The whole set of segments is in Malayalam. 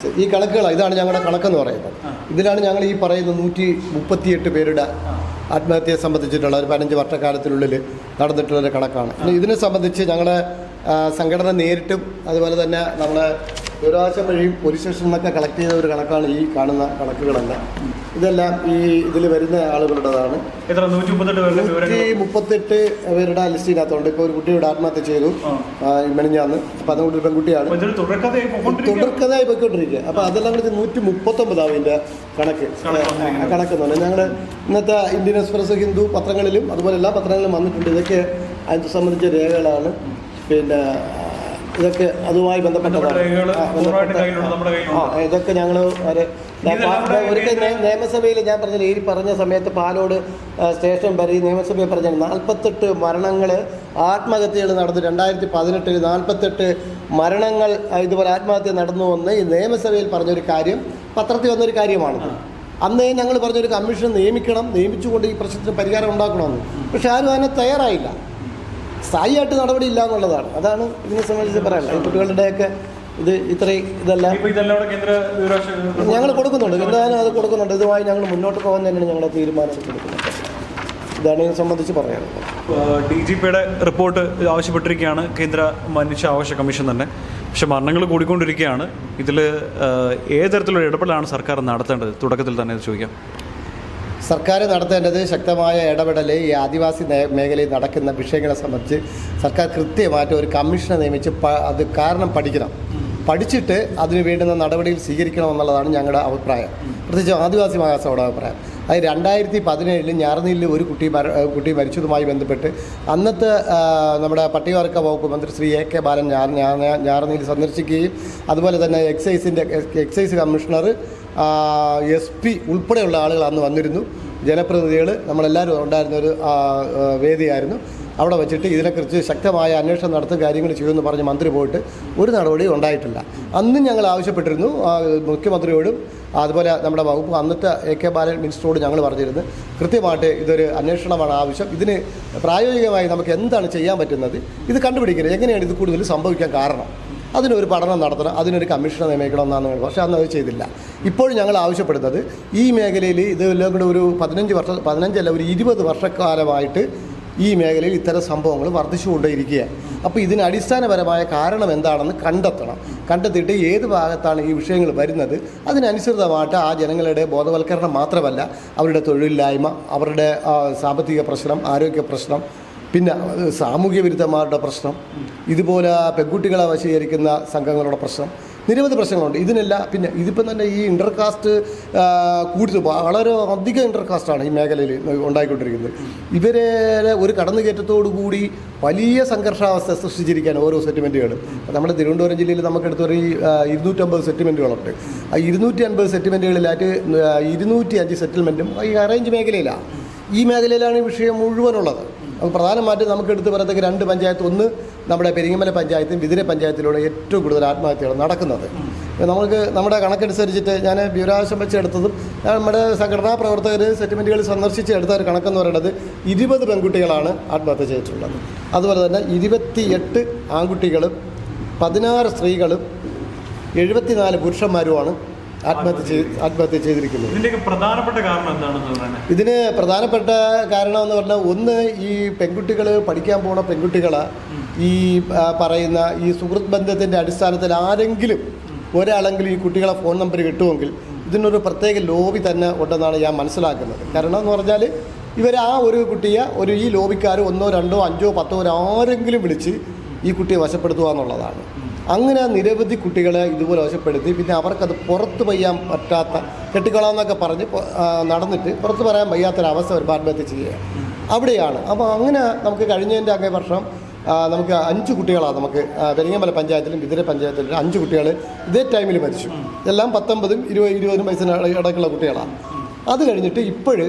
ഈ കണക്കുകളാണ് ഇതാണ് ഞങ്ങളുടെ കണക്കെന്ന് പറയുന്നത്. ഇതിലാണ് ഞങ്ങൾ ഈ പറയുന്ന നൂറ്റി മുപ്പത്തിയെട്ട് പേരുടെ ആത്മഹത്യയെ സംബന്ധിച്ചിട്ടുള്ള ഒരു പതിനഞ്ച് വർഷക്കാലത്തിനുള്ളിൽ നടന്നിട്ടുള്ള ഒരു കണക്കാണ്. ഇതിനെ സംബന്ധിച്ച് ഞങ്ങളുടെ സംഘടന നേരിട്ടും അതുപോലെ തന്നെ നമ്മളെ ദുരാശം വഴിയും പോലീസ് സ്റ്റേഷനിൽ നിന്നൊക്കെ കളക്ട് ചെയ്ത ഒരു കണക്കാണ് ഈ കാണുന്ന കണക്കുകളെല്ലാം. ഇതെല്ലാം ഈ ഇതിൽ വരുന്ന ആളുകളുടേതാണ്. നൂറ്റി മുപ്പത്തെട്ട് പേരുടെ ലിസ്റ്റിനകത്തുണ്ട്. ഇപ്പോൾ ഒരു കുട്ടിയുടെ ആത്മഹത്യ ചെയ്തു. മെനിഞ്ഞാന്ന്. അപ്പം അതുകൊണ്ട് ഒരു പെൺകുട്ടിയാണ്. തുടർക്കഥയായി പോയിക്കൊണ്ടിരിക്കുക. അപ്പോൾ അതെല്ലാം കൂടി നൂറ്റി മുപ്പത്തൊമ്പതാവും ഇതിന്റെ കണക്ക് കണക്ക് എന്ന് പറഞ്ഞാൽ ഞങ്ങൾ ഇന്നത്തെ ഇന്ത്യൻ എക്സ്പ്രസ് ഹിന്ദു പത്രങ്ങളിലും അതുപോലെ എല്ലാ പത്രങ്ങളിലും വന്നിട്ടുണ്ട്. ഇതൊക്കെ അതിനെ സംബന്ധിച്ച രേഖകളാണ്. പിന്നെ ഇതൊക്കെ അതുമായി ബന്ധപ്പെട്ടതാണ്. ഇതൊക്കെ ഞങ്ങൾ ഒരിക്കൽ നിയമസഭയിൽ ഞാൻ പറഞ്ഞില്ല ഈ പറഞ്ഞ സമയത്ത് പാലോട് സ്റ്റേഷൻ വരെ ഈ നിയമസഭയിൽ പറഞ്ഞ നാൽപ്പത്തെട്ട് മരണങ്ങൾ ആത്മഹത്യകൾ നടന്നു. രണ്ടായിരത്തി പതിനെട്ടിൽ നാൽപ്പത്തെട്ട് മരണങ്ങൾ ഇതുപോലെ ആത്മഹത്യ നടന്നു എന്ന് ഈ നിയമസഭയിൽ പറഞ്ഞൊരു കാര്യം പത്രത്തിൽ വന്നൊരു കാര്യമാണ്. അന്നേ ഞങ്ങൾ പറഞ്ഞൊരു കമ്മീഷൻ നിയമിക്കണം നിയമിച്ചുകൊണ്ട് ഈ പ്രശ്നത്തിന് പരിഹാരം ഉണ്ടാക്കണമെന്ന്. പക്ഷെ ആരും അതിനെ തയ്യാറായില്ല. സ്ഥായിയായിട്ട് ഇല്ല എന്നുള്ളതാണ്. അതാണ് ഇതിനെ സംബന്ധിച്ച് പറയാനുള്ളത്. ഈ കുട്ടികളുടെയൊക്കെ ഇത് ഇത്രയും ഇതെല്ലാം ഞങ്ങൾ കൊടുക്കുന്നുണ്ട്. എന്തായാലും അത് കൊടുക്കുന്നുണ്ട്. ഇതുമായി ഞങ്ങൾ മുന്നോട്ട് പോകാൻ തന്നെയാണ് ഞങ്ങളുടെ തീരുമാനം കൊടുക്കുന്നത് ഇതാണ് ഇതിനെ സംബന്ധിച്ച് പറയാനുള്ളത്. ഡി ജി പിയുടെ റിപ്പോർട്ട് ആവശ്യപ്പെട്ടിരിക്കുകയാണ്. കേന്ദ്ര മനുഷ്യാവകാശ കമ്മീഷൻ തന്നെ. പക്ഷെ മരണങ്ങൾ കൂടിക്കൊണ്ടിരിക്കുകയാണ്. ഇതിൽ ഏത് തരത്തിലുള്ള ഇടപെടലാണ് സർക്കാർ നടത്തേണ്ടത്? തുടക്കത്തിൽ തന്നെ ചോദിക്കാം. സർക്കാർ നടത്തേണ്ടത് ശക്തമായ ഇടപെടൽ ഈ ആദിവാസി മേഖലയിൽ നടക്കുന്ന വിഷയങ്ങളെ സംബന്ധിച്ച് സർക്കാർ കൃത്യമായിട്ട് ഒരു കമ്മീഷനെ നിയമിച്ച് അത് കാരണം പഠിക്കണം. പഠിച്ചിട്ട് അതിന് വേണ്ടുന്ന നടപടികൾ സ്വീകരിക്കണം എന്നുള്ളതാണ് ഞങ്ങളുടെ അഭിപ്രായം. പ്രത്യേകിച്ച് ആദിവാസി മഹാസഭയുടെ അഭിപ്രായം. അത് രണ്ടായിരത്തി പതിനേഴിൽ ഞാറനീലിൽ ഒരു കുട്ടി മര കുട്ടി മരിച്ചതുമായി ബന്ധപ്പെട്ട് അന്നത്തെ നമ്മുടെ പട്ടികവർഗ വകുപ്പ് മന്ത്രി ശ്രീ എ കെ ബാലൻ ഞാറ ഞാറനീൽ സന്ദർശിക്കുകയും അതുപോലെ തന്നെ എക്സൈസിന്റെ എക്സൈസ് കമ്മീഷണർ എസ് പി ഉൾപ്പെടെയുള്ള ആളുകൾ അന്ന് വന്നിരുന്നു. ജനപ്രതിനിധികൾ നമ്മളെല്ലാവരും ഉണ്ടായിരുന്ന ഒരു വേദിയായിരുന്നു. അവിടെ വെച്ചിട്ട് ഇതിനെക്കുറിച്ച് ശക്തമായ അന്വേഷണം നടത്തും കാര്യങ്ങൾ ചെയ്യുമെന്ന് പറഞ്ഞ് മന്ത്രി പോയിട്ട് ഒരു നടപടിയും ഉണ്ടായിട്ടില്ല. അന്ന് ഞങ്ങൾ ആവശ്യപ്പെട്ടിരുന്നു. മുഖ്യമന്ത്രിയോടും അതുപോലെ നമ്മുടെ വകുപ്പ് അന്നത്തെ എ കെ ബാലൻ മിനിസ്റ്ററോട് ഞങ്ങൾ പറഞ്ഞിരുന്നു. കൃത്യമായിട്ട് ഇതൊരു അന്വേഷണമാണ് ആവശ്യം. ഇതിന് പ്രായോഗികമായി നമുക്ക് എന്താണ് ചെയ്യാൻ പറ്റുന്നത്? ഇത് കണ്ടുപിടിക്കരുത്. എങ്ങനെയാണ് ഇത് കൂടുതൽ സംഭവിക്കാൻ കാരണം? അതിനൊരു പഠനം നടത്തണം അതിനൊരു കമ്മീഷനെ നിയമിക്കണം എന്നാണ് ഞങ്ങൾ പക്ഷേ അന്ന് അത് ചെയ്തില്ല. ഇപ്പോഴും ഞങ്ങൾ ആവശ്യപ്പെടുന്നത് ഈ മേഖലയിൽ ഇതെല്ലാം കൂടെ ഒരു പതിനഞ്ച് വർഷം പതിനഞ്ചല്ല ഒരു ഇരുപത് വർഷക്കാലമായിട്ട് ഈ മേഖലയിൽ ഇത്തരം സംഭവങ്ങൾ വർദ്ധിച്ചുകൊണ്ടേയിരിക്കുകയാണ്. അപ്പോൾ ഇതിന് അടിസ്ഥാനപരമായ കാരണം എന്താണെന്ന് കണ്ടെത്തണം. കണ്ടെത്തിയിട്ട് ഏത് ഭാഗത്താണ് ഈ വിഷയങ്ങൾ വരുന്നത് അതിനനുസൃതമായിട്ട് ആ ജനങ്ങളുടെ ബോധവൽക്കരണം മാത്രമല്ല അവരുടെ തൊഴിലില്ലായ്മ അവരുടെ സാമ്പത്തിക പ്രശ്നം ആരോഗ്യ പ്രശ്നം പിന്നെ സാമൂഹ്യ വിരുദ്ധന്മാരുടെ പ്രശ്നം ഇതുപോലെ പെൺകുട്ടികളെ വശീകരിക്കുന്ന സംഘങ്ങളുടെ പ്രശ്നം നിരവധി പ്രശ്നങ്ങളുണ്ട്. ഇതിനെല്ലാം പിന്നെ ഇതിപ്പം തന്നെ ഈ ഇന്റർകാസ്റ്റ് കൂടുതൽ വളരെ അധികം ഇന്റർകാസ്റ്റാണ് ഈ മേഖലയിൽ ഉണ്ടായിക്കൊണ്ടിരിക്കുന്നത്. ഇവരെ ഒരു കടന്നുകയറ്റത്തോടു കൂടി വലിയ സംഘർഷാവസ്ഥ സൃഷ്ടിച്ചിരിക്കുകയാണ് ഓരോ സെറ്റിൽമെന്റുകളും നമ്മുടെ തിരുവനന്തപുരം ജില്ലയിൽ നമുക്കെടുത്ത് ഒരു ഇരുന്നൂറ്റമ്പത് സെറ്റിൽമെന്റുകളുണ്ട് ആ ഇരുന്നൂറ്റി അൻപത് സെറ്റിൽമെന്റുകളിലായിട്ട് ഇരുന്നൂറ്റി അഞ്ച് സെറ്റിൽമെന്റും ഈ അറേഞ്ച് മേഖലയിലാണ്. ഈ മേഖലയിലാണ് ഈ വിഷയം മുഴുവനുള്ളത്. പ്രധാനമായിട്ടും നമുക്ക് എടുത്ത് പറയത്തക്ക രണ്ട് പഞ്ചായത്ത് ഒന്ന് നമ്മുടെ പെരിങ്ങമല പഞ്ചായത്തും വിതിര പഞ്ചായത്തിലൂടെ ഏറ്റവും കൂടുതൽ ആത്മഹത്യകൾ നടക്കുന്നത്. നമുക്ക് നമ്മുടെ കണക്കനുസരിച്ചിട്ട് ഞാൻ വിവരാവകാശം വെച്ചെടുത്തതും നമ്മുടെ സംഘടനാ പ്രവർത്തകർ സെറ്റിൽമെന്റുകൾ സന്ദർശിച്ച് എടുത്ത ഒരു കണക്കെന്ന് പറയുന്നത് ഇരുപത് പെൺകുട്ടികളാണ് ആത്മഹത്യ ചെയ്തിട്ടുള്ളത്. അതുപോലെ തന്നെ ഇരുപത്തിയെട്ട് ആൺകുട്ടികളും പതിനാറ് സ്ത്രീകളും എഴുപത്തിനാല് പുരുഷന്മാരുമാണ് ആത്മഹത്യ ചെയ്ത് ആത്മഹത്യ ചെയ്തിരിക്കുന്നത്. പ്രധാനപ്പെട്ട കാരണം എന്താണെന്ന് പറയുന്നത് ഇതിന് പ്രധാനപ്പെട്ട കാരണം എന്ന് പറഞ്ഞാൽ ഒന്ന് ഈ പെൺകുട്ടികൾ പഠിക്കാൻ പോണ പെൺകുട്ടികൾ ഈ പറയുന്ന ഈ സുഹൃത്ത് ബന്ധത്തിന്റെ അടിസ്ഥാനത്തിൽ ആരെങ്കിലും ഒരാളെങ്കിലും ഈ കുട്ടികളെ ഫോൺ നമ്പർ കിട്ടുമെങ്കിൽ ഇതിനൊരു പ്രത്യേക ലോബി തന്നെ ഉണ്ടെന്നാണ് ഞാൻ മനസ്സിലാക്കുന്നത്. കാരണം എന്ന് പറഞ്ഞാൽ ഇവർ ആ ഒരു കുട്ടിയെ ഒരു ഈ ലോബിക്കാർ ഒന്നോ രണ്ടോ അഞ്ചോ പത്തോ ആരെങ്കിലും വിളിച്ച് ഈ കുട്ടിയെ വശപ്പെടുത്തുക എന്നുള്ളതാണ്. അങ്ങനെ നിരവധി കുട്ടികളെ ഇതുപോലെ വശപ്പെടുത്തി. പിന്നെ അവർക്കത് പുറത്ത് പയ്യാൻ പറ്റാത്ത കെട്ടിക്കളാന്നൊക്കെ പറഞ്ഞ് നടന്നിട്ട് പുറത്ത് പറയാൻ വയ്യാത്തൊരവസ്ഥ ഒരു ആത്മഹത്യ ചെയ്യുക. അവിടെയാണ്. അപ്പോൾ അങ്ങനെ നമുക്ക് കഴിഞ്ഞതിന്റെ അങ്ങേ വർഷം നമുക്ക് അഞ്ച് കുട്ടികളാണ് നമുക്ക് വെലിങ്ങമല പഞ്ചായത്തിലും വിതിര പഞ്ചായത്തിലും അഞ്ച് കുട്ടികൾ ഇതേ ടൈമിൽ മരിച്ചു. എല്ലാം പത്തൊമ്പതും ഇരുപത് ഇരുപതിനും വയസ്സിന് ഇടയ്ക്കുള്ള കുട്ടികളാണ് അത് കഴിഞ്ഞിട്ട് ഇപ്പോൾ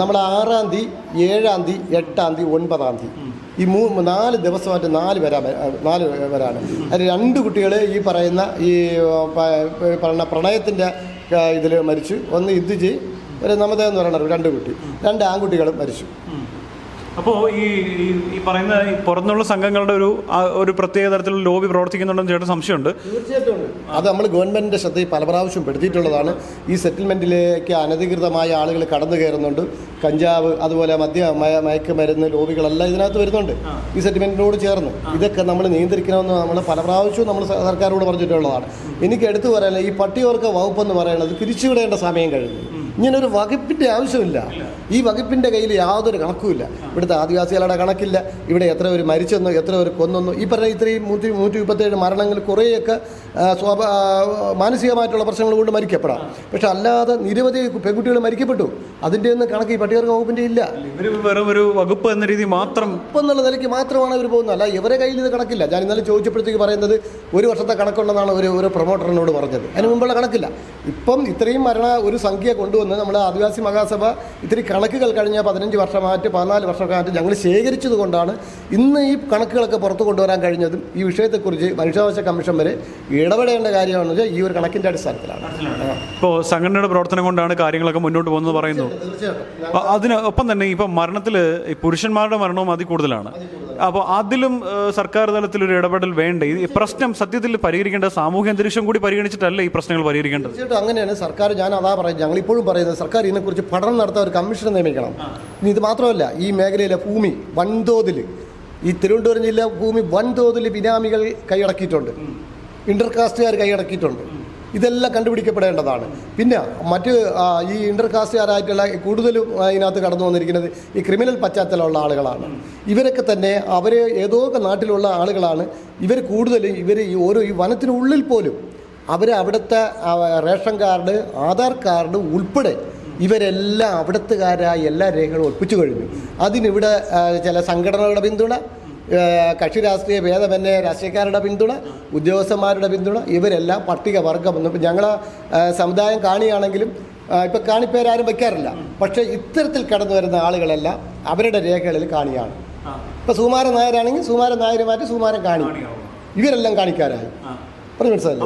നമ്മൾ ആറാം തീയതി ഏഴാം തീയതി എട്ടാം തീയതി ഒൻപതാം തീയതി ഈ മൂ നാല് ദിവസമായിട്ട് നാല് വരാ നാല് പേരാണ്. അതിൽ രണ്ട് കുട്ടികൾ ഈ പറയുന്ന ഈ പറയുന്ന പ്രണയത്തിന്റെ ഇതിൽ മരിച്ചു. ഒന്ന് ഇദ്ജി ഒരു നമത എന്ന് രണ്ട് കുട്ടി രണ്ട് ആൺകുട്ടികളും മരിച്ചു. അപ്പോൾ ഈ ഈ- പറയുന്ന ഈ പുറത്തുനിന്നുള്ള സംഘങ്ങളുടെ ഒരു ഒരു പ്രത്യേക തരത്തിലുള്ള ലോബി പ്രവർത്തിക്കുന്നുണ്ടെന്ന് ചേട്ടൻ സംശയമുണ്ട്. തീർച്ചയായിട്ടും അത് നമ്മൾ ഗവൺമെന്റിന്റെ ശ്രദ്ധയിൽ പല പ്രാവശ്യം പെടുത്തിയിട്ടുള്ളതാണ്. ഈ സെറ്റിൽമെന്റിലേക്ക് അനധികൃതമായ ആളുകൾ കടന്നു കയറുന്നുണ്ട്. കഞ്ചാവ് അതുപോലെ മദ്യ മയ- മയക്കുമരുന്ന് ലോബികളെല്ലാം ഇതിനകത്ത് വരുന്നുണ്ട്. ഈ സെറ്റിൽമെന്റിനോട് ചേർന്ന്. ഇതൊക്കെ നമ്മൾ നിയന്ത്രിക്കണമെന്ന് നമ്മൾ പല പ്രാവശ്യവും നമ്മൾ സർക്കാരോട് പറഞ്ഞിട്ടുള്ളതാണ്. എനിക്ക് എടുത്തു പറയാനുള്ള ഈ പട്ടികവർഗ വകുപ്പ് എന്ന് പറയുന്നത് പിരിച്ചുവിടേണ്ട സമയം കഴിഞ്ഞു. ഇങ്ങനൊരു വകുപ്പിന്റെ ആവശ്യമില്ല. ഈ വകുപ്പിന്റെ കയ്യിൽ യാതൊരു കണക്കുമില്ല. ഇവിടുത്തെ ആദിവാസികളുടെ കണക്കില്ല. ഇവിടെ എത്ര പേര് മരിച്ചെന്നോ എത്ര പേര് കൊന്നെന്നോ ഈ പറഞ്ഞ ഇത്രയും നൂറ്റി നൂറ്റി മുപ്പത്തേഴ് മരണങ്ങൾ കുറേയൊക്കെ സ്വാഭ മാനസികമായിട്ടുള്ള പ്രശ്നങ്ങൾ കൊണ്ട് മരിക്കപ്പെടാം. പക്ഷെ അല്ലാതെ നിരവധി പെൺകുട്ടികൾ മരിക്കപ്പെട്ടു. അതിന്റെ ഒന്നും കണക്ക് ഈ പട്ടികവർഗ വകുപ്പിന്റെ ഇല്ല. ഇവർ വെറും ഒരു വകുപ്പ് എന്ന രീതി മാത്രം ഇപ്പം എന്നുള്ള നിലയ്ക്ക് മാത്രമാണ് അവർ പോകുന്നത്. അല്ല ഇവരെ കയ്യിൽ ഇത് കണക്കില്ല. ഞാൻ ഇന്നലെ ചോദിച്ചപ്പോഴത്തേക്ക് പറയുന്നത് ഒരു വർഷത്തെ കണക്കുണ്ടെന്നാണ് ഒരു ഒരു പ്രൊമോട്ടറിനോട് പറഞ്ഞത്. അതിന് മുമ്പുള്ള കണക്കില്ല. ഇപ്പം ഇത്രയും മരണ ഒരു സംഖ്യ കൊണ്ടുവന്ന് നമ്മുടെ ആദിവാസി മഹാസഭ ഇത്തിരി കണക്കുകൾ കഴിഞ്ഞ പതിനഞ്ച് വർഷമായിട്ട് പതിനാല് വർഷമായിട്ട് ഞങ്ങൾ ശേഖരിച്ചത് കൊണ്ടാണ് ഇന്ന് ഈ കണക്കുകളൊക്കെ പുറത്തു കൊണ്ടുവരാൻ കഴിഞ്ഞതും ഈ വിഷയത്തെക്കുറിച്ച് മനുഷ്യാവകാശ കമ്മീഷൻ വരെ ഇടപെടേണ്ട കാര്യമാണെന്ന് വെച്ചാൽ ഈ ഒരു കണക്കിന്റെ അടിസ്ഥാനത്തിലാണ്. ഇപ്പോൾ സംഘടനയുടെ പ്രവർത്തനം കൊണ്ടാണ് കാര്യങ്ങളൊക്കെ മുന്നോട്ട് പോകുന്നത് പറയുന്നു. തീർച്ചയായിട്ടും. അ- അതിന് ഒപ്പം തന്നെ ഇപ്പം മരണത്തിൽ പുരുഷന്മാരുടെ മരണവും അതി കൂടുതലാണ്. അപ്പോൾ അതിലും സർക്കാർ തലത്തിൽ ഒരു ഇടപെടൽ വേണ്ട? ഈ പ്രശ്നം സത്യത്തിൽ പരിഹരിക്കേണ്ട സാമൂഹ്യ അന്തരീക്ഷം കൂടി പരിഗണിച്ചിട്ടല്ല ഈ പ്രശ്നങ്ങൾ പരിഹരിക്കേണ്ടത്. തീർച്ചയായിട്ടും അങ്ങനെയാണ്. സർക്കാർ ഞാൻ അതാ പറയുന്നത് ഞങ്ങൾ ഇപ്പോഴും പറയുന്നത് സർക്കാർ ഇതിനെക്കുറിച്ച് പഠനം നടത്താൻ ഒരു കമ്മീഷൻ നിയമിക്കണം. ഇനി ഇത് മാത്രമല്ല ഈ മേഖലയിലെ ഭൂമി വൻതോതിൽ ഈ തിരുവനന്തപുരം ജില്ല ഭൂമി വൻതോതിൽ ബിനാമികൾ കൈയടക്കിയിട്ടുണ്ട്. ഇന്റർകാസ്റ്റുകാർ കൈയടക്കിയിട്ടുണ്ട്. ഇതെല്ലാം കണ്ടുപിടിക്കപ്പെടേണ്ടതാണ്. പിന്നെ മറ്റ് ഈ ഇന്റർകാസ്റ്റുകാരായിട്ടുള്ള കൂടുതലും അതിനകത്ത് കടന്നു വന്നിരിക്കുന്നത് ഈ ക്രിമിനൽ പശ്ചാത്തലമുള്ള ആളുകളാണ്. ഇവരൊക്കെ തന്നെ അവർ ഏതോ ഒക്കെ നാട്ടിലുള്ള ആളുകളാണ്. ഇവർ കൂടുതലും ഇവർ ഈ ഓരോ ഈ വനത്തിനുള്ളിൽ പോലും അവർ അവിടുത്തെ റേഷൻ കാർഡ് ആധാർ കാർഡ് ഉൾപ്പെടെ ഇവരെല്ലാം അവിടുത്തുകാരായ എല്ലാ രേഖകളും ഒപ്പിച്ചു കഴിഞ്ഞു. അതിനിവിടെ ചില സംഘടനകളുടെ പിന്തുണ കക്ഷി രാഷ്ട്രീയ ഭേദമെന്നെ രാഷ്ട്രീയക്കാരുടെ പിന്തുണ ഉദ്യോഗസ്ഥന്മാരുടെ പിന്തുണ ഇവരെല്ലാം പട്ടികവർഗം എന്ന് ഇപ്പം ഞങ്ങൾ സമുദായം കാണിയാണെങ്കിലും ഇപ്പം കാണിപ്പേരാരും വയ്ക്കാറില്ല പക്ഷേ ഇത്തരത്തിൽ കടന്നു വരുന്ന ആളുകളെല്ലാം അവരുടെ രേഖകളിൽ കാണിയാണ്. ഇപ്പം സുമാരൻ നായരാണെങ്കിൽ സുമാരൻ നായരുമായിട്ട് സുമാരൻ കാണി. ഇവരെല്ലാം കാണിക്കാരായി. പറഞ്ഞു മനസ്സിലായില്ലേ?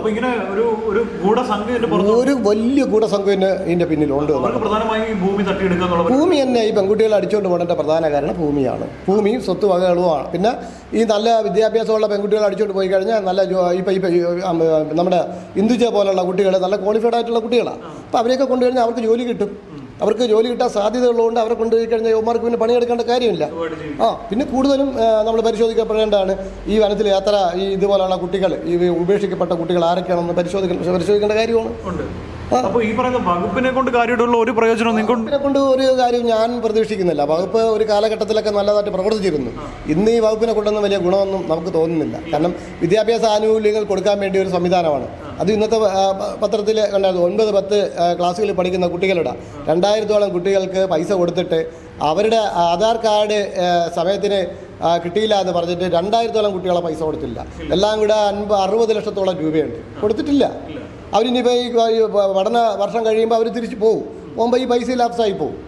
ഒരു വലിയ ഗൂഢസംഘം ഇതിന് ഇതിന്റെ പിന്നിലുണ്ട് ഭൂമി തന്നെ ഈ പെൺകുട്ടികളെ അടിച്ചുകൊണ്ട് പോകേണ്ട പ്രധാന കാരണം ഭൂമിയാണ്. ഭൂമിയും സ്വത്ത് വകകളുമാണ് പിന്നെ ഈ നല്ല വിദ്യാഭ്യാസമുള്ള പെൺകുട്ടികളെ അടിച്ചുകൊണ്ട് പോയി കഴിഞ്ഞാൽ നല്ല ഇപ്പം ഇപ്പം നമ്മുടെ ഇന്ദുജ പോലുള്ള കുട്ടികൾ നല്ല ക്വാളിഫൈഡ് ആയിട്ടുള്ള കുട്ടികളാണ് അപ്പോൾ അവരെയൊക്കെ കൊണ്ടുകഴിഞ്ഞാൽ അവർക്ക് ജോലി കിട്ടും. അവർക്ക് ജോലി കിട്ടാൻ സാധ്യതയുള്ളതുകൊണ്ട് അവരെ കൊണ്ടുപോയി കഴിഞ്ഞാൽ യുവമാർക്ക് പിന്നെ പണിയെടുക്കേണ്ട കാര്യമില്ല. ആ പിന്നെ കൂടുതലും നമ്മൾ പരിശോധിക്കപ്പെടേണ്ടതാണ് ഈ വനത്തിൽ യാത്ര ഈ ഇതുപോലെയുള്ള കുട്ടികൾ ഈ ഉപേക്ഷിക്കപ്പെട്ട കുട്ടികൾ ആരൊക്കെയാണെന്ന് പരിശോധിക്കണം പരിശോധിക്കേണ്ട കാര്യമാണ്. അപ്പോൾ ഈ പറയുന്ന വകുപ്പിനെ കൊണ്ട് കാര്യമായിട്ടുള്ള ഒരു പ്രയോജനം നിങ്ങൾക്ക് വകുപ്പിനെ കൊണ്ട് ഒരു കാര്യം ഞാൻ പ്രതീക്ഷിക്കുന്നില്ല. വകുപ്പ് ഒരു കാലഘട്ടത്തിലൊക്കെ നല്ലതായിട്ട് പ്രവർത്തിച്ചിരുന്നു. ഇന്ന് ഈ വകുപ്പിനെ കൊണ്ടൊന്നും വലിയ ഗുണമൊന്നും നമുക്ക് തോന്നുന്നില്ല. കാരണം വിദ്യാഭ്യാസ ആനുകൂല്യങ്ങൾ കൊടുക്കാൻ വേണ്ടി ഒരു സംവിധാനമാണ്. അത് ഇന്നത്തെ പത്രത്തിൽ കണ്ടായിരുന്നു. ഒൻപത് പത്ത് ക്ലാസ്സുകളിൽ പഠിക്കുന്ന കുട്ടികളുടെ രണ്ടായിരത്തോളം കുട്ടികൾക്ക് പൈസ കൊടുത്തിട്ട് അവരുടെ ആധാർ കാർഡ് സമയത്തിന് കിട്ടിയില്ല എന്ന് പറഞ്ഞിട്ട് രണ്ടായിരത്തോളം കുട്ടികളെ പൈസ കൊടുത്തില്ല. എല്ലാം കൂടെ അൻപ അറുപത് ലക്ഷത്തോളം രൂപയുണ്ട്. കൊടുത്തിട്ടില്ല. അവരിനിപ്പോൾ ഈ പഠന വർഷം കഴിയുമ്പോൾ അവർ തിരിച്ചു പോകും പോകുമ്പോൾ ഈ പൈസ ലാപ്സായി പോകും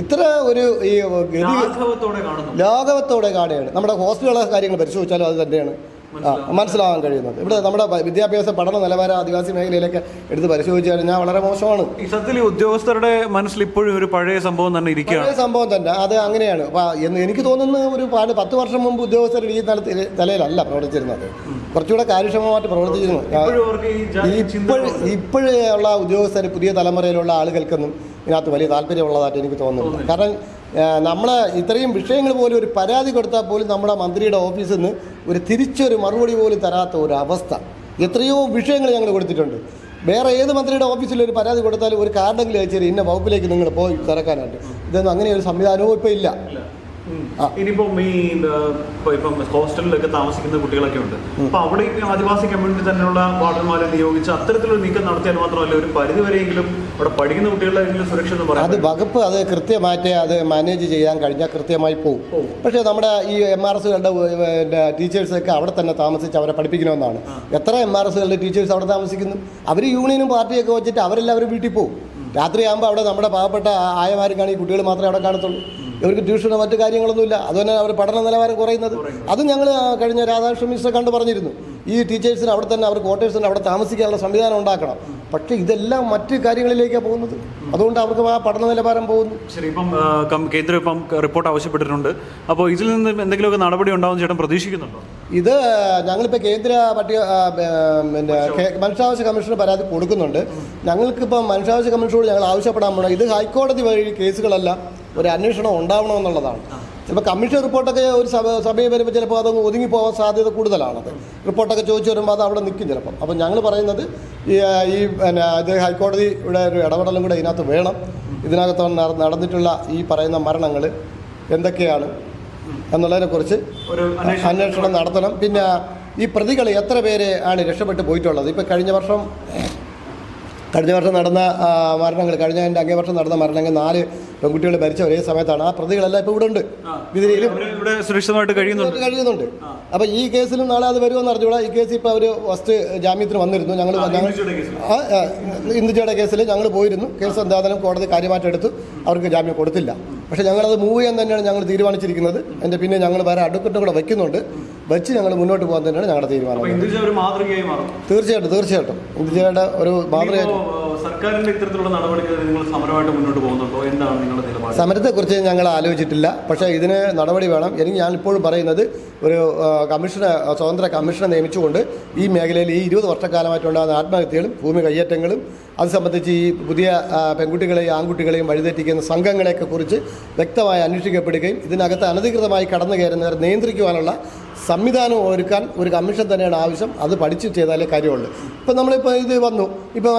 ഇത്ര ഒരു ഈ ഗതി ലാഘവത്തോടെ കാണുകയാണ്. നമ്മുടെ ഹോസ്റ്റലുകളുടെ കാര്യങ്ങൾ പരിശോധിച്ചാലും അത് തന്നെയാണ്. മനസ്സിലാവാൻ കഴിയുന്നത്. ഇവിടെ നമ്മുടെ വിദ്യാഭ്യാസ പഠന നിലവാര ആദിവാസി മേഖലയിലൊക്കെ എടുത്ത് പരിശോധിച്ചു കഴിഞ്ഞാൽ വളരെ മോശമാണ്. ഈ ഉദ്യോഗസ്ഥരുടെ മനസ്സിൽ ഇപ്പോഴും ഒരു പഴയ സംഭവം തന്നെ ഇരിക്കുകയാണ്. പഴയ സംഭവം തന്നെ. അത് അങ്ങനെയാണ്. അപ്പോൾ എന്ന് എനിക്ക് തോന്നുന്ന ഒരു പാട് പത്ത് വർഷം മുമ്പ് ഉദ്യോഗസ്ഥർ ഈ തലത്തിൽ നിലയിലല്ല പ്രവർത്തിച്ചിരുന്നത്. കുറച്ചുകൂടെ കാര്യക്ഷമമായിട്ട് പ്രവർത്തിച്ചിരുന്നു. ഇപ്പോഴും ഇപ്പോഴുള്ള ഉദ്യോഗസ്ഥർ പുതിയ തലമുറയിലുള്ള ആളുകൾക്കൊന്നും ഇതിനകത്ത് വലിയ താല്പര്യമുള്ളതായിട്ട് എനിക്ക് തോന്നുന്നു കാരണം നമ്മൾ ഇത്രയും വിഷയങ്ങൾ പോലും ഒരു പരാതി കൊടുത്താൽ പോലും നമ്മുടെ മന്ത്രിയുടെ ഓഫീസിൽ നിന്ന് ഒരു തിരിച്ചൊരു മറുപടി പോലും തരാത്ത ഒരു അവസ്ഥ എത്രയോ വിഷയങ്ങൾ ഞങ്ങൾ കൊടുത്തിട്ടുണ്ട്. വേറെ ഏത് മന്ത്രിയുടെ ഓഫീസിൽ ഒരു പരാതി കൊടുത്താലും ഒരു കാർഡെങ്കിലും അയച്ചു ഇന്ന വകുപ്പിലേക്ക് നിങ്ങൾ പോയി തിരക്കാനായിട്ട് ഇതൊന്നും അങ്ങനെ ഒരു സംവിധാനവും ഇപ്പോൾ ഇല്ല. ഇനിയിപ്പം ഈ ഇപ്പൊ ഹോസ്റ്റലിലൊക്കെ താമസിക്കുന്ന കുട്ടികളൊക്കെ ഉണ്ട്. അപ്പൊ അവിടെ ആദിവാസി കമ്മ്യൂണിറ്റി തന്നെയുള്ള വാർഡന്മാരെ നിയോഗിച്ച് അത്തരത്തിലൊരു നീക്കം നടത്തിയാൽ മാത്രമല്ല ഒരു പരിധി പരിധിവരെയെങ്കിലും അവിടെ പഠിക്കുന്ന കുട്ടികളുടെ സുരക്ഷ എന്ന് പറയുന്നത്? അത് വകുപ്പ് അത് കൃത്യമായിട്ട് അത് മാനേജ് ചെയ്യാൻ കഴിഞ്ഞാൽ കൃത്യമായി പോകും. പോകും. പക്ഷേ നമ്മുടെ ഈ എം ആർ എസുകളുടെ ടീച്ചേഴ്സൊക്കെ അവിടെ തന്നെ താമസിച്ച് അവരെ പഠിപ്പിക്കണമെന്നാണ്. എത്ര എം ആർ എസുകളുടെ ടീച്ചേഴ്സ് അവിടെ താമസിക്കുന്നു? അവർ യൂണിയനും പാർട്ടിയൊക്കെ വെച്ചിട്ട് അവരെല്ലാവരും വീട്ടിൽ പോകും. രാത്രിയാകുമ്പോൾ അവിടെ നമ്മുടെ പാവപ്പെട്ട ആയമാർക്കാണ് ഈ കുട്ടികൾ മാത്രമേ അവിടെ കാണത്തുള്ളൂ. ഇവർക്ക് ട്യൂഷനോ മറ്റു കാര്യങ്ങളൊന്നുമില്ല. അതുതന്നെ അവർ പഠന നിലവാരം കുറയുന്നത്. അത് ഞങ്ങൾ കഴിഞ്ഞ രാധാകൃഷ്ണ മിസ്റ്റർ കണ്ടു പറഞ്ഞിരുന്നു. ഈ ടീച്ചേഴ്സിന് അവിടെ തന്നെ അവർ ക്വാർട്ടേഴ്സിന് അവിടെ താമസിക്കാനുള്ള സംവിധാനം ഉണ്ടാക്കണം. പക്ഷേ ഇതെല്ലാം മറ്റ് കാര്യങ്ങളിലേക്കാണ് പോകുന്നത്. അതുകൊണ്ട് അവർക്ക് ആ പഠന നിലവാരം പോകുന്നു. ശരി ഇപ്പം കേന്ദ്രം ഇപ്പം റിപ്പോർട്ട് ആവശ്യപ്പെട്ടിട്ടുണ്ട്. അപ്പോൾ ഇതിൽ നിന്ന് എന്തെങ്കിലുമൊക്കെ നടപടി ഉണ്ടാവും ചേട്ടൻ പ്രതീക്ഷിക്കുന്നുണ്ടോ? ഇത് ഞങ്ങളിപ്പോൾ കേന്ദ്ര പട്ടിക പിന്നെ മനുഷ്യാവകാശ കമ്മീഷന് പരാതി കൊടുക്കുന്നുണ്ട്. ഞങ്ങൾക്കിപ്പം മനുഷ്യാവകാശ കമ്മീഷനോട് ഞങ്ങൾ ആവശ്യപ്പെടാൻ പോകണം ഇത് ഹൈക്കോടതി വഴി കേസുകളെല്ലാം. ഒരു അന്വേഷണം ഉണ്ടാവണമെന്നുള്ളതാണ്. ചിലപ്പോൾ കമ്മീഷൻ റിപ്പോർട്ടൊക്കെ ഒരു സഭ സഭയിൽ വരുമ്പോൾ ചിലപ്പോൾ അതൊന്നും ഒതുങ്ങി പോകാൻ സാധ്യത കൂടുതലാണത് റിപ്പോർട്ടൊക്കെ ചോദിച്ചു വരുമ്പോൾ അത് അവിടെ നിൽക്കും ചിലപ്പം. അപ്പം ഞങ്ങൾ പറയുന്നത് ഈ ഈ പിന്നെ ഇത് ഹൈക്കോടതിയുടെ ഒരു ഇടപെടലും കൂടെ ഇതിനകത്ത് വേണം. ഇതിനകത്ത് നടന്നിട്ടുള്ള ഈ പറയുന്ന മരണങ്ങൾ എന്തൊക്കെയാണ് എന്നുള്ളതിനെക്കുറിച്ച് ഒരു അന്വേഷണം നടത്തണം. പിന്നെ ഈ പ്രതികൾ എത്ര പേരെ ആണ് രക്ഷപ്പെട്ടു പോയിട്ടുള്ളത്? ഇപ്പം കഴിഞ്ഞ വർഷം കഴിഞ്ഞ വർഷം നടന്ന മരണങ്ങൾ കഴിഞ്ഞ എന്റെ അങ്ങേ വർഷം നടന്ന മരണങ്ങൾ നാല് പെൺകുട്ടികൾ മരിച്ച ഒരേ സമയത്താണ്. ആ പ്രതികളെല്ലാം ഇപ്പോൾ ഇവിടെ ഉണ്ട് വിതിരയിലും ഇവിടെ സുരക്ഷിതമായിട്ട് കഴിയുന്നുണ്ട്. കഴിയുന്നുണ്ട്. അപ്പോൾ ഈ കേസിലും നാളെ അത് വരുമെന്ന് അറിഞ്ഞോളാം ഈ കേസ് ഇപ്പോൾ അവർ ഫസ്റ്റ് ജാമ്യത്തിന് വന്നിരുന്നു. ഞങ്ങൾ ഇന്ദുജയുടെ കേസിൽ. ഞങ്ങൾ പോയിരുന്നു. കേസ് എന്തായാലും കോടതി കാര്യമായിട്ട് എടുത്തു. അവർക്ക് ജാമ്യം കൊടുത്തില്ല. പക്ഷേ ഞങ്ങളത് മൂവ് ചെയ്യാൻ തന്നെയാണ് ഞങ്ങൾ തീരുമാനിച്ചിരിക്കുന്നത്. എന്റെ പിന്നെ ഞങ്ങൾ വേറെ അടുക്കട്ടും കൂടെ വയ്ക്കുന്നുണ്ട്. വെച്ച് ഞങ്ങൾ മുന്നോട്ട് പോകാൻ തന്നെയാണ് ഞങ്ങളുടെ തീരുമാനം. തീർച്ചയായിട്ടും തീർച്ചയായിട്ടും. ഇന്ത്യയുടെ ഒരു മാതൃകയായിട്ട് സർക്കാരിന്റെ ഇത്തരത്തിലുള്ള നടപടികൾ നിങ്ങൾ സമരമായിട്ട് മുന്നോട്ട് പോകുന്നുണ്ടോ? എന്താണ് നിങ്ങളുടെ നിലപാട്? സമരത്തെക്കുറിച്ച് ഞങ്ങൾ ആലോചിച്ചിട്ടില്ല. പക്ഷേ ഇതിന് നടപടി വേണം. എനിക്ക് ഞാൻ ഇപ്പോഴും പറയുന്നത് ഒരു കമ്മീഷനെ സ്വതന്ത്ര കമ്മീഷനെ നിയമിച്ചുകൊണ്ട് ഈ മേഖലയിൽ ഈ ഇരുപത് വർഷക്കാലമായിട്ടുണ്ടാകുന്ന ആത്മഹത്യകളും ഭൂമി കയ്യേറ്റങ്ങളും അത് സംബന്ധിച്ച് ഈ പുതിയ പെൺകുട്ടികളെയും ആൺകുട്ടികളെയും വഴിതെറ്റിക്കുന്ന സംഘങ്ങളെയൊക്കെ കുറിച്ച് വ്യക്തമായി അന്വേഷിക്കപ്പെടുകയും ഇതിനകത്ത് അനധികൃതമായി കടന്നു കയറുന്നവരെ നിയന്ത്രിക്കുവാനുള്ള സംവിധാനം ഒരുക്കാൻ ഒരു കമ്മീഷൻ തന്നെയാണ് ആവശ്യം. അത് പഠിച്ച് ചെയ്താലേ കാര്യമുള്ളൂ. ഇപ്പം നമ്മളിപ്പോൾ ഇത് വന്നു. ഇപ്പോൾ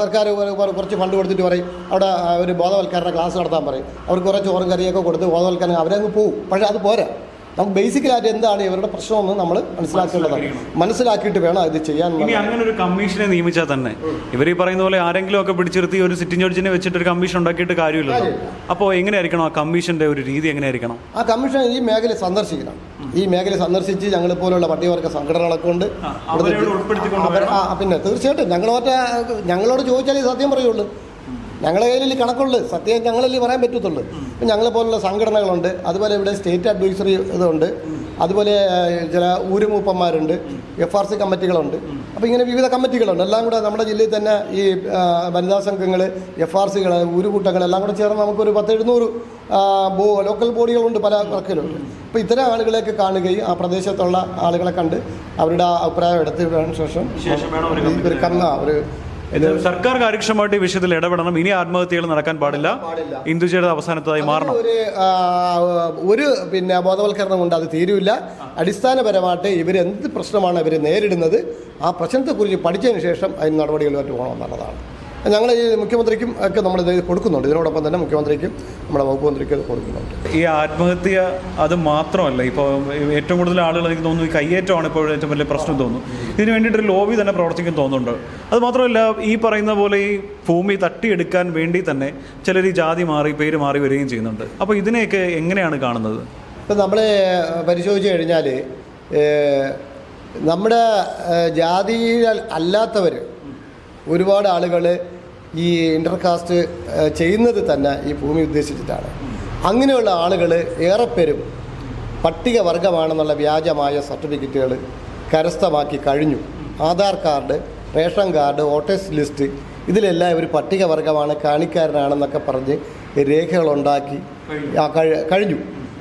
സർക്കാർ കുറച്ച് ഫണ്ട് കൊടുത്തിട്ട് പറയും. അവിടെ ഒരു ബോധവൽക്കരണ ക്ലാസ് നടത്താൻ പറയും. അവർക്ക് കുറച്ച് ചോറും കറിയൊക്കെ കൊടുത്ത് ബോധവൽക്കരണം അവരങ്ങ് പോകും പക്ഷേ അത് പോരാ. നമുക്ക് ബേസിക്കലായിട്ട് എന്താണ് ഇവരുടെ പ്രശ്നമെന്ന് നമ്മൾ മനസ്സിലാക്കേണ്ടതാണ്. മനസ്സിലാക്കിയിട്ട് വേണം ഇത് ചെയ്യാൻ അങ്ങനെ ഒരു കമ്മീഷനെ നിയമിച്ചാൽ തന്നെ. ഇവർ ഈ പറയുന്ന പോലെ ആരെങ്കിലും ഒക്കെ പിടിച്ചിരുത്തി ഒരു സിറ്റിംഗ് ജഡ്ജിനെ വെച്ചിട്ട് ഒരു കമ്മീഷൻ ഉണ്ടാക്കിയിട്ട് കാര്യമില്ലല്ലോ. അപ്പോൾ എങ്ങനെയായിരിക്കണം ആ കമ്മീഷന്റെ ഒരു രീതി എങ്ങനെയായിരിക്കണം? ആ കമ്മീഷൻ ഈ മേഖല സന്ദർശിക്കണം. ഈ മേഖല സന്ദർശിച്ച് ഞങ്ങൾ പോലുള്ള പട്ടികവർഗ സംഘടനകളൊക്കെ ഉണ്ട് പിന്നെ തീർച്ചയായിട്ടും ഞങ്ങളോട്ട് ഞങ്ങളോട് ചോദിച്ചാൽ സത്യം പറയുള്ളൂ. ഞങ്ങളെ കയ്യിൽ കണക്കുള്ളൂ. സത്യം ഞങ്ങളല്ലേ പറയാൻ പറ്റത്തുള്ളൂ. ഇപ്പം ഞങ്ങളെ പോലുള്ള സംഘടനകളുണ്ട്. അതുപോലെ ഇവിടെ സ്റ്റേറ്റ് അഡ്വൈസറി ഇതുണ്ട്. അതുപോലെ ചില ഊരുമൂപ്പന്മാരുണ്ട്. എഫ് ആർ സി കമ്മിറ്റികളുണ്ട്. അപ്പോൾ ഇങ്ങനെ വിവിധ കമ്മിറ്റികളുണ്ട്. എല്ലാം കൂടെ നമ്മുടെ ജില്ലയിൽ തന്നെ ഈ വനിതാ സംഘങ്ങൾ എഫ് ആർ സികൾ ഊരുകൂട്ടങ്ങൾ എല്ലാം കൂടെ ചേർന്ന് നമുക്കൊരു പത്തെഴുന്നൂറ് ബോ ലോക്കൽ ബോഡികളുണ്ട് പല വർക്കിലുണ്ട് അപ്പോൾ ഇത്തരം ആളുകളെയൊക്കെ കാണുകയും ആ പ്രദേശത്തുള്ള ആളുകളെ കണ്ട് അവരുടെ അഭിപ്രായം എടുത്തതിനു ശേഷം ഒരു കന്ന ഒരു സർക്കാർ കാര്യക്ഷമമായിട്ട് ഈ വിഷയത്തിൽ ഇടപെടണം. ഇനി ആത്മഹത്യകൾ നടക്കാൻ പാടില്ല. ഇന്ദുജയുടെ അവസാനത്തായി മാറണം. ഒരു ഒരു പിന്നെ ബോധവൽക്കരണം കൊണ്ട് അത് തീരുമില്ല അടിസ്ഥാനപരമായിട്ട് ഇവർ എന്ത് പ്രശ്നമാണ് ഇവർ നേരിടുന്നത് ആ പ്രശ്നത്തെക്കുറിച്ച് പഠിച്ചതിന് ശേഷം അതിന് നടപടികളുമായിട്ട് പോകണമെന്നുള്ളതാണ് ഞങ്ങൾ ഈ മുഖ്യമന്ത്രിക്കും ഒക്കെ നമ്മൾ ഇത് കൊടുക്കുന്നുണ്ട്. ഇതിനോടൊപ്പം തന്നെ മുഖ്യമന്ത്രിക്കും നമ്മുടെ വകുപ്പ് മന്ത്രിക്കും കൊടുക്കുന്നുണ്ട്. ഈ ആത്മഹത്യ അത് മാത്രമല്ല ഇപ്പോൾ ഏറ്റവും കൂടുതൽ ആളുകൾ എനിക്ക് തോന്നുന്നു ഈ കയ്യേറ്റമാണ് ഇപ്പോൾ ഏറ്റവും വലിയ പ്രശ്നം തോന്നുന്നു. ഇതിന് വേണ്ടിയിട്ട് ഒരു ലോബി തന്നെ പ്രവർത്തിക്കും തോന്നുന്നുണ്ട്. അത് മാത്രമല്ല ഈ പറയുന്ന പോലെ ഈ ഭൂമി തട്ടിയെടുക്കാൻ വേണ്ടി തന്നെ ചിലർ ഈ ജാതി മാറി പേര് മാറി വരികയും ചെയ്യുന്നുണ്ട്. അപ്പോൾ ഇതിനെയൊക്കെ എങ്ങനെയാണ് കാണുന്നത്? ഇപ്പം നമ്മൾ പരിശോധിച്ച് കഴിഞ്ഞാൽ നമ്മുടെ ജാതിയിൽ അല്ലാത്തവർ ഒരുപാട് ആളുകൾ ഈ ഇന്റർകാസ്റ്റ് ചെയ്യുന്നത് തന്നെ ഈ ഭൂമി ഉദ്ദേശിച്ചിട്ടാണ്. അങ്ങനെയുള്ള ആളുകൾ ഏറെപ്പേരും പട്ടികവർഗമാണെന്നുള്ള വ്യാജമായ സർട്ടിഫിക്കറ്റുകൾ കരസ്ഥമാക്കി കഴിഞ്ഞു. Aadhaar card ration card voters list ഇതിലെല്ലാം ഇവർ പട്ടികവർഗമാണ് കാണിക്കാരനാണെന്നൊക്കെ പറഞ്ഞ് രേഖകളുണ്ടാക്കി കഴിഞ്ഞു.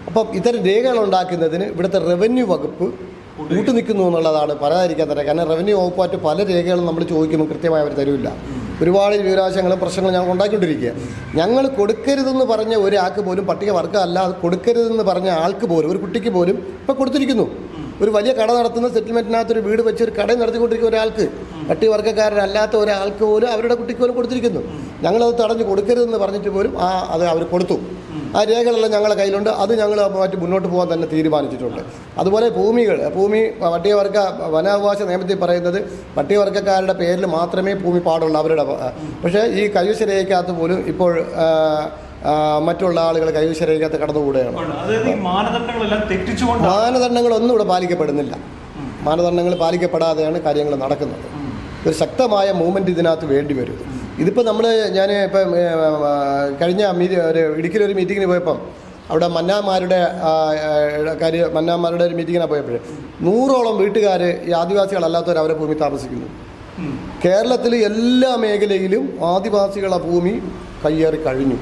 അപ്പം ഇത്തരം രേഖകൾ ഉണ്ടാക്കുന്നതിന് ഇവിടുത്തെ റവന്യൂ വകുപ്പ് കൂട്ടു നിൽക്കുന്നു എന്നുള്ളതാണ് പറയാതിരിക്കാൻ തരാം. കാരണം റവന്യൂ വകുപ്പായിട്ട് പല രേഖകളും നമ്മൾ ചോദിക്കുമ്പോൾ കൃത്യമായി അവർ തരില്ല ഒരുപാട് വിവരാശങ്ങളും പ്രശ്നങ്ങളും ഞങ്ങൾ ഉണ്ടാക്കിക്കൊണ്ടിരിക്കുക. ഞങ്ങൾ കൊടുക്കരുതെന്ന് പറഞ്ഞ ഒരാൾക്ക് പോലും പട്ടിക അത് കൊടുക്കരുതെന്ന് പറഞ്ഞ ആൾക്ക് പോലും ഒരു കുട്ടിക്ക് പോലും ഇപ്പം കൊടുത്തിരിക്കുന്നു. ഒരു വലിയ കട നടത്തുന്ന സെറ്റിൽമെന്റിനകത്ത് ഒരു വീട് വെച്ച് ഒരു കട നടത്തിക്കൊണ്ടിരിക്കുന്ന ഒരാൾക്ക് പട്ടികവർഗക്കാരനല്ലാത്ത ഒരാൾക്ക് പോലും അവരുടെ കുട്ടിക്ക് പോലും കൊടുത്തിരിക്കുന്നു. ഞങ്ങളത് തടഞ്ഞു കൊടുക്കരുതെന്ന് പറഞ്ഞിട്ട് പോലും ആ അത് അവർ കൊടുത്തു. ആ രേഖകളെല്ലാം ഞങ്ങളുടെ കയ്യിലുണ്ട്. അത് ഞങ്ങൾ മറ്റ് മുന്നോട്ട് പോകാൻ തന്നെ തീരുമാനിച്ചിട്ടുണ്ട്. അതുപോലെ ഭൂമികൾ ഭൂമി പട്ടികവർഗ വനാവകാശ നിയമത്തിൽ പറയുന്നത് പട്ടികവർഗക്കാരുടെ പേരിൽ മാത്രമേ ഭൂമി പാടുള്ളൂ അവരുടെ പക്ഷേ ഈ കൈവശ രേഖയ്ക്കകത്ത് പോലും ഇപ്പോൾ മറ്റുള്ള ആളുകൾ കൈവശരേഖത്ത് കടന്നുകൂടെയാണ് കടന്നുകൂടുകയാണ് തെറ്റിച്ചുകൊണ്ട് മാനദണ്ഡങ്ങളൊന്നും ഇവിടെ പാലിക്കപ്പെടുന്നില്ല. മാനദണ്ഡങ്ങൾ പാലിക്കപ്പെടാതെയാണ് കാര്യങ്ങൾ നടക്കുന്നത്. ഒരു ശക്തമായ മൂവ്മെന്റ് ഇതിനകത്ത് വേണ്ടി വരും. ഇതിപ്പോൾ നമ്മൾ ഞാൻ ഇപ്പം കഴിഞ്ഞ ഒരു ഇടുക്കിയിലൊരു മീറ്റിങ്ങിന് പോയപ്പം അവിടെ മന്നാമാരുടെ കാര്യം മന്നാമാരുടെ ഒരു മീറ്റിങ്ങിനാണ് പോയപ്പോഴേ നൂറോളം വീട്ടുകാർ ഈ ആദിവാസികളല്ലാത്തവർ അവരെ ഭൂമി താമസിക്കുന്നു. കേരളത്തിൽ എല്ലാ മേഖലയിലും ആദിവാസികളെ ഭൂമി കയ്യേറി കഴിഞ്ഞു.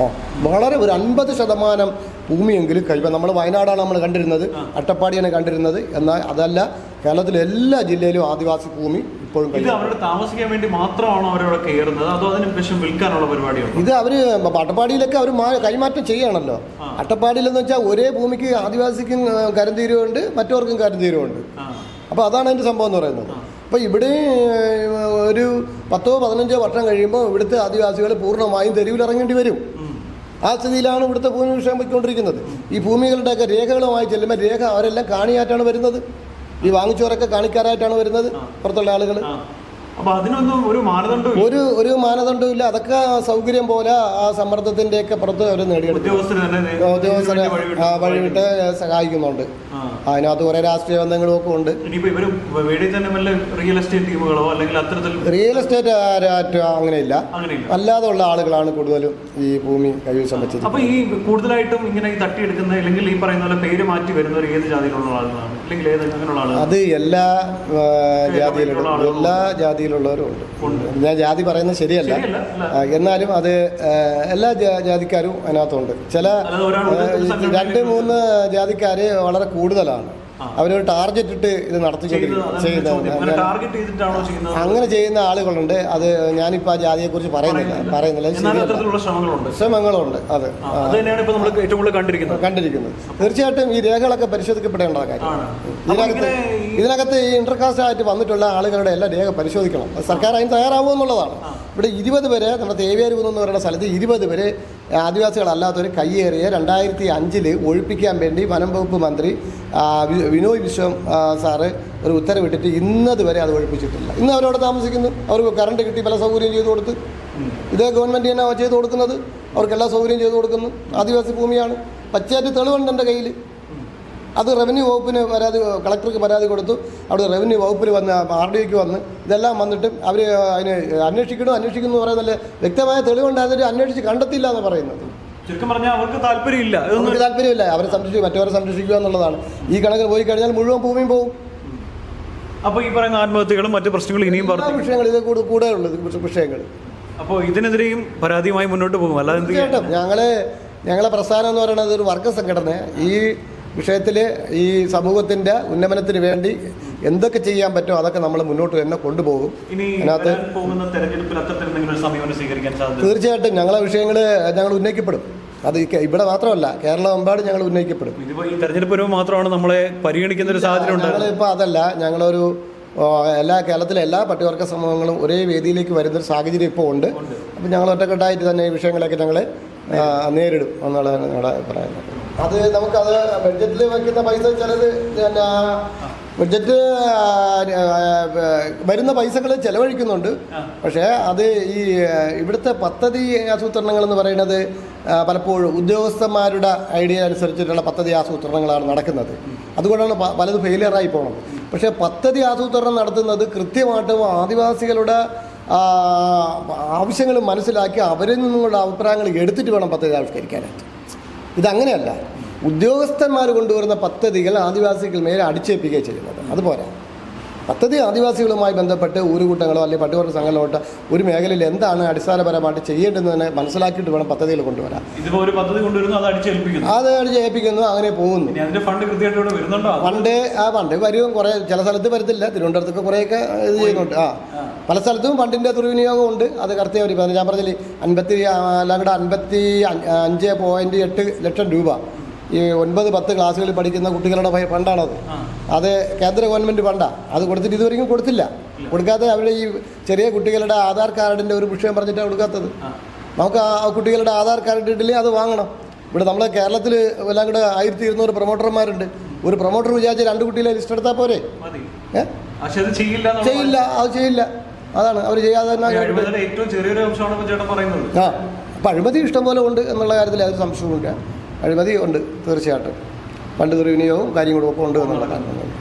ആ വളരെ ഒരു അൻപത് ശതമാനം ഭൂമിയെങ്കിലും കഴിവ്. നമ്മൾ വയനാടാണ് നമ്മൾ കണ്ടിരുന്നത്. അട്ടപ്പാടിയാണ് കണ്ടിരുന്നത്. എന്നാൽ അതല്ല കേരളത്തിലെ എല്ലാ ജില്ലയിലും ആദിവാസി ഭൂമി ഇപ്പോഴും ഇത് അവരുടെ താമസിക്കാൻ വേണ്ടി മാത്രമാണോ അവരവിടെ കയറുന്നത്? അതോ അതിന് വിൽക്കാനുള്ള പരിപാടിയാണ് ഇത് അവർ അട്ടപ്പാടിയിലൊക്കെ അവർ കൈമാറ്റം ചെയ്യണമല്ലോ. അട്ടപ്പാടിയിലെന്ന് വെച്ചാൽ ഒരേ ഭൂമിക്ക് ആദിവാസിക്കും ആ, കരം തീരുമുണ്ട് മറ്റവർക്കും കരം തീരുമുണ്ട് അപ്പോൾ അതാണ് അതിന്റെ സംഭവം എന്ന് പറയുന്നത്. അപ്പോൾ ഇവിടെ ഒരു പത്തോ പതിനഞ്ചോ വർഷം കഴിയുമ്പോൾ ഇവിടുത്തെ ആദിവാസികൾ പൂർണമായും തെരുവിലിറങ്ങേണ്ടി വരും. ആ സ്ഥിതിയിലാണ് ഇവിടുത്തെ ഭൂമി വിഷയം പോയിക്കൊണ്ടിരിക്കുന്നത്. ഈ ഭൂമികളുടെയൊക്കെ രേഖകളുമായി ചെല്ലുമ്പോൾ രേഖ അവരെല്ലാം കാണിയായിട്ടാണ് വരുന്നത്. ഈ വാങ്ങിച്ചവരൊക്കെ കാണിക്കാരായിട്ടാണ് വരുന്നത്. പുറത്തുള്ള ആളുകൾ ഒരു ഒരു മാനദണ്ഡവും ഇല്ല. അതൊക്കെ സൗകര്യം പോലെ ആ സമ്മർദ്ദത്തിന്റെ ഒക്കെ പുറത്ത് അവർ നേടിയെടുക്കും. ഉദ്യോഗസ്ഥരെ വഴിവിട്ട് സഹായിക്കുന്നുണ്ട്. അതിനകത്ത് കുറെ രാഷ്ട്രീയ ബന്ധങ്ങളും ഒക്കെ ഉണ്ട് റിയൽ എസ്റ്റേറ്റ് റിയൽ എസ്റ്റേറ്റ് അങ്ങനെയില്ല. അല്ലാതെ ഉള്ള ആളുകളാണ് കൂടുതലും ഈ ഭൂമി കൈവശം വെച്ചത്. അപ്പൊ ഈ കൂടുതലായിട്ടും ഇങ്ങനെ തട്ടിയെടുക്കുന്ന അല്ലെങ്കിൽ ഈ പറയുന്ന പോലെ പേര് മാറ്റി വരുന്നവർ ഏത് ജാതിയിലുള്ള ആളുകളാണ്? അല്ലെങ്കിൽ അത് എല്ലാ ജാതിയിലുള്ള എല്ലാ ജാതിയിലുള്ളവരും ഉണ്ട് ഉണ്ട്. ഞാൻ ജാതി പറയുന്നത് ശരിയല്ല എന്നാലും അത് എല്ലാ ജാതിക്കാരും അതിനകത്തുണ്ട് ചില രണ്ട് മൂന്ന് ജാതിക്കാർ വളരെ കൂടുതലാണ്. അവരൊരു ടാർഗറ്റ് ഇട്ട് ഇത് നടത്തി നടത്തിക്കൊണ്ടിരിക്കും അതാണ് അങ്ങനെ ചെയ്യുന്ന ആളുകളുണ്ട്. അത് ഞാനിപ്പോൾ ആ ജാതിയെ കുറിച്ച് പറയുന്നില്ല. പറയുന്നില്ല. ശ്രമങ്ങളുണ്ട്. അത്. കണ്ടിരിക്കുന്നത്. തീർച്ചയായിട്ടും ഈ രേഖകളൊക്കെ പരിശോധിക്കപ്പെടേണ്ട കാര്യം. ഇതിനകത്ത് ഈ- ഇതിനകത്ത് ഈ ഇന്റർകാസ്റ്റ് ആയിട്ട് വന്നിട്ടുള്ള ആളുകളുടെ എല്ലാ രേഖ പരിശോധിക്കണം. സർക്കാർ അതിന് തയ്യാറാവുമെന്നുള്ളതാണ്. ഇവിടെ ഇരുപത് പേരെ നമ്മുടെ തേവേരി എന്ന് പറയുന്ന സ്ഥലത്ത് ഇരുപത് പേര് ആദിവാസികളല്ലാത്തവർ കയ്യേറിയ രണ്ടായിരത്തി അഞ്ചിൽ ഒഴിപ്പിക്കാൻ വേണ്ടി വനം വകുപ്പ് മന്ത്രി വിനോയ് വിശ്വം സാറ് ഒരു ഉത്തരവിട്ടിട്ട് ഇന്നത് വരെ അത് ഒഴിപ്പിച്ചിട്ടില്ല. ഇന്ന് അവരവിടെ താമസിക്കുന്നു. അവർക്ക് കറണ്ട് കിട്ടി പല സൗകര്യം ചെയ്തു കൊടുത്ത്. ഇതേ ഗവൺമെന്റ് തന്നെ ചെയ്തു കൊടുക്കുന്നത്? അവർക്ക് എല്ലാ സൗകര്യം ചെയ്തു കൊടുക്കുന്നു. ആദിവാസി ഭൂമിയാണ്. പച്ചയായിട്ട് തെളിവുണ്ട് എന്റെ കയ്യിൽ അത് റവന്യൂ വകുപ്പിന് പരാതി കളക്ടർക്ക് പരാതി കൊടുത്തു. അവിടെ റവന്യൂ വകുപ്പിൽ വന്ന് ആർ ഡി ഒക്ക് വന്ന് ഇതെല്ലാം വന്നിട്ട് അവർ അതിന് അന്വേഷിക്കണോ അന്വേഷിക്കുന്നു എന്ന് പറയുന്നില്ല വ്യക്തമായ തെളിവുണ്ടായതിട്ട് അന്വേഷിച്ച് കണ്ടെത്തില്ല എന്ന് പറയുന്നത്. ചുരുക്കം പറഞ്ഞാൽ അവർക്ക് താല്പര്യമില്ല. ഇതൊന്നും അവർക്ക് താല്പര്യമില്ല. അവരെ സംരക്ഷിക്കുക മറ്റവരെ സംരക്ഷിക്കുക എന്നുള്ളതാണ്. ഈ കണക്ക് പോയി കഴിഞ്ഞാൽ മുഴുവൻ ഭൂമിയും പോകും അപ്പോൾ ഈ പറയുന്ന ആത്മഹത്യകളും മറ്റു പ്രശ്നങ്ങളും ഇനിയും പറഞ്ഞു വിഷയങ്ങൾ ഇത് കൂടെ കൂടെ ഉള്ളത് വിഷയങ്ങൾ. അപ്പോൾ ഇതിനെതിരെയും പരാതിയുമായി മുന്നോട്ട് പോകും. അല്ലാതെ ഞങ്ങളെ? ഞങ്ങളെ പ്രസ്ഥാനം എന്ന് പറയുന്നത് ഒരു വർഗ സംഘടന ഈ വിഷയത്തിൽ ഈ സമൂഹത്തിന്റെ ഉന്നമനത്തിന് വേണ്ടി എന്തൊക്കെ ചെയ്യാൻ പറ്റുമോ അതൊക്കെ നമ്മൾ മുന്നോട്ട് തന്നെ കൊണ്ടുപോകും. അതിനകത്ത് തീർച്ചയായിട്ടും ഞങ്ങളെ വിഷയങ്ങൾ ഞങ്ങൾ ഉന്നയിക്കപ്പെടും. അത് ഇവിടെ മാത്രമല്ല കേരളമെമ്പാടും ഞങ്ങൾ ഉന്നയിക്കപ്പെടും. ഈ തെരഞ്ഞെടുപ്പ് മാത്രമാണ് നമ്മളെ പരിഗണിക്കുന്ന ഒരു സാഹചര്യം ഞങ്ങളിപ്പോൾ അതല്ല ഞങ്ങളൊരു എല്ലാ കേരളത്തിലെ എല്ലാ പട്ടികവർഗ സമൂഹങ്ങളും ഒരേ വേദിയിലേക്ക് വരുന്നൊരു സാഹചര്യം ഇപ്പോൾ ഉണ്ട്. ഉണ്ട്. അപ്പം ഞങ്ങൾ ഒറ്റക്കെട്ടായിട്ട് തന്നെ ഈ വിഷയങ്ങളൊക്കെ ഞങ്ങൾ നേരിടും എന്നുള്ളതാണ് ഞങ്ങളുടെ അഭിപ്രായം. അത് നമുക്കത് ബഡ്ജറ്റിൽ വയ്ക്കുന്ന പൈസ ചിലത് പിന്നെ ബഡ്ജറ്റ് വരുന്ന പൈസകൾ ചെലവഴിക്കുന്നുണ്ട്. പക്ഷേ അത് ഈ ഇവിടുത്തെ പദ്ധതി ആസൂത്രണങ്ങൾ എന്ന് പറയുന്നത് പലപ്പോഴും ഉദ്യോഗസ്ഥന്മാരുടെ ഐഡിയ അനുസരിച്ചിട്ടുള്ള പദ്ധതി ആസൂത്രണങ്ങളാണ് നടക്കുന്നത്. അതുകൊണ്ടാണ് പലത് ഫെയിലിയറായി പോകുന്നത് പക്ഷേ പദ്ധതി ആസൂത്രണം നടത്തുന്നത് കൃത്യമായിട്ടും ആദിവാസികളുടെ ആവശ്യങ്ങൾ മനസ്സിലാക്കി അവരിൽ നിന്നുള്ള അഭിപ്രായങ്ങൾ എടുത്തിട്ട് വേണം പദ്ധതി ആവിഷ്കരിക്കാനായിട്ട്. ഇതങ്ങനെയല്ല. ഉദ്യോഗസ്ഥന്മാർ കൊണ്ടുവരുന്ന പദ്ധതികൾ ആദിവാസികൾ മേലെ അടിച്ചേൽപ്പിക്കുകയാണ് ചെയ്യുന്നത്. അതുപോലെ പദ്ധതി ആദിവാസികളുമായി ബന്ധപ്പെട്ട് ഊരുകൂട്ടങ്ങളോ അല്ലെങ്കിൽ പട്ടികവർഗ സംഘങ്ങളോട്ട് ഒരു മേഖലയിൽ എന്താണ് അടിസ്ഥാനപരമായിട്ട് ചെയ്യേണ്ടതെന്ന് മനസ്സിലാക്കിയിട്ട് വേണം പദ്ധതിയിൽ കൊണ്ടുവരാൻ. ഒരു പദ്ധതി കൊണ്ടുവരുന്നു അത് അടിച്ചേൽപ്പിക്കുന്നു. അത് അടിച്ചേൽപ്പിക്കുന്നു അങ്ങനെ പോകുന്നു. അതിന്റെ ഫണ്ട് കൃത്യമായിട്ട് വരുന്നുണ്ടോ? ആ ഫണ്ട് വരും കുറേ ചില സ്ഥലത്ത് വരത്തില്ല തിരുവനന്തപുരത്തൊക്കെ കുറേയൊക്കെ ഇത് ചെയ്യുന്നുണ്ട്. ആ. പല സ്ഥലത്തും ഫണ്ടിന്റെ ദുർവിനിയോഗം ഉണ്ട് അത് കറക്റ്റ് ഞാൻ പറഞ്ഞില്ലേ അൻപത്തി അല്ലാണ്ട് അൻപത്തി അഞ്ച് അഞ്ച് പോയിന്റ് എട്ട് ലക്ഷം രൂപ. ഈ ഒൻപത് പത്ത് ക്ലാസ്സുകളിൽ പഠിക്കുന്ന കുട്ടികളുടെ ഫണ്ടാണത്. അത് കേന്ദ്ര ഗവൺമെന്റ് ഫണ്ടാണ് അത് കൊടുത്തിട്ട് ഇതുവരെയും കൊടുത്തില്ല. കൊടുക്കാതെ അവരുടെ ഈ ചെറിയ കുട്ടികളുടെ ആധാർ കാർഡിന്റെ ഒരു വിഷയം പറഞ്ഞിട്ടാണ് കൊടുക്കാത്തത്. നമുക്ക് ആ കുട്ടികളുടെ ആധാർ കാർഡ് ഇട്ടില്ലെങ്കിൽ അത് വാങ്ങണം. ഇവിടെ നമ്മളെ കേരളത്തിൽ എല്ലാം കൂടെ ആയിരത്തി ഇരുന്നൂറ് പ്രൊമോട്ടർമാരുണ്ട്. ഒരു പ്രൊമോട്ടർ വിചാരിച്ച് രണ്ട് കുട്ടികളെ ലിസ്റ്റ് എടുത്താൽ പോരെ? ചെയ്യില്ല അത് ചെയ്യില്ല. അതാണ്. അവർ ചെയ്യാതെ തന്നെ ആ. അപ്പം അഴിമതി ഇഷ്ടം പോലെ ഉണ്ട് എന്നുള്ള കാര്യത്തിൽ അത് സംശയവുമില്ല. അഴിമതി ഉണ്ട് തീർച്ചയായിട്ടും. പണ്ട് ദുർവിനിയോഗവും കാര്യങ്ങളും ഒക്കെ ഉണ്ട് എന്നുള്ള കാരണം